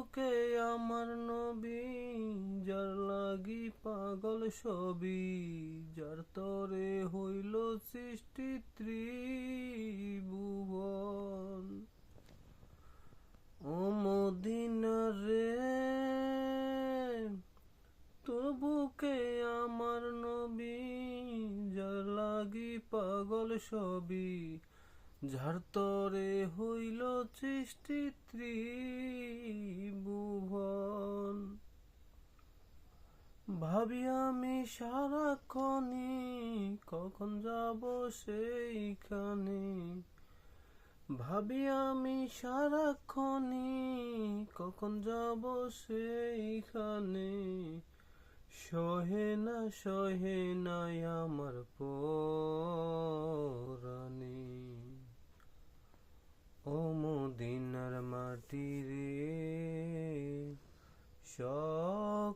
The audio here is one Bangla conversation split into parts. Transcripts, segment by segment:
তোর বুকে আমার নবী, যার লাগি পাগল সবই যার তরে হইল সৃষ্টি ত্রিভুবন। ও মদিনা রে, তোর বুকে আমার নবী, যার লাগি পাগল সবই যার তরে হইল সৃষ্টি ত্রিভুবন। আমি সারাক্ষণই কখন যাব সেইখানে? ভাবি আমি সারাক্ষণই কখন যাব সেইখানে? সহে না সহে নাই আমার পরাণে। ও মদিনার মাটি রে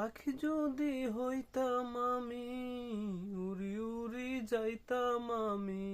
পাখি যদি হইতাম আমি, উড়ি উড়ি যাইতাম আমি,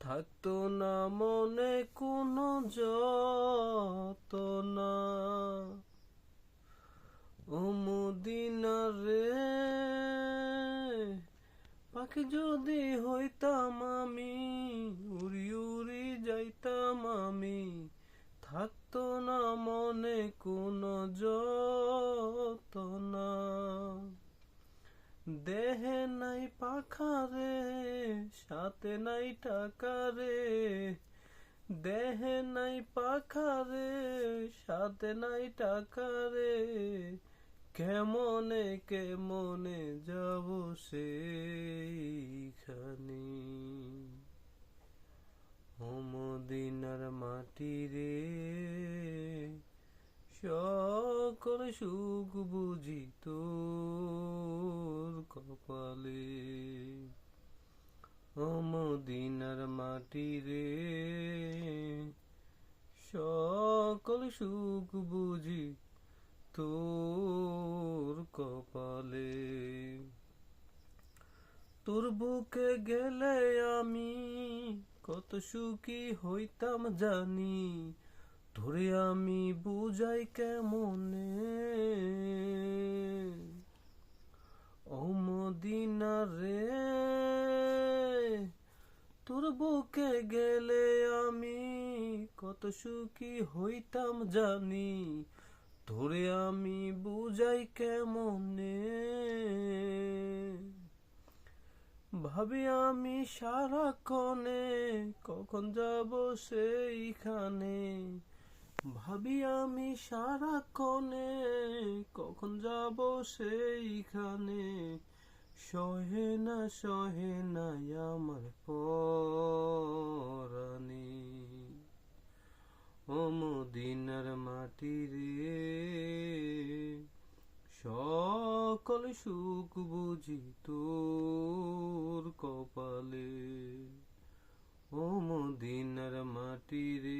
থাকতো না মনে কোনো যত না ও মদিনার রে, পাখি যদি হইতাম আমি, উড়ি উড়ি যাইতাম আমি, থাকতো না মনে কোনো যত না। দেহে নাই পাখা রে সাথে নাই টাকা রে দেহে নাই পাখা রে সাথে নাই টাকা রে কেমনে কেমনে যাব সেইখানে সকল সুখ বুঝি তোর কপালে। অমদিনার মাটি রে, সকল সুখ বুঝি তোর কপালে। তোর বুকে গেলে আমি কত সুখী হইতাম জানি তোরে আমি বুঝাই কেমনে? ও মদিনা রে, তোর বুকে গেলে আমি কত সুখী হইতাম জানি। তোরে আমি বুঝাই কেমনে? ভাবি আমি সারাক্ষণে কখন যাব সেইখানে। ভাবি আমি সারাক্ষণে কখন যাব সেইখানে? সহে না সহে না আমার পরাণে। ও মদিনার মাটি রে, সকল সুখ বুঝি তোর কপালে। ও মদিনার মাটি রে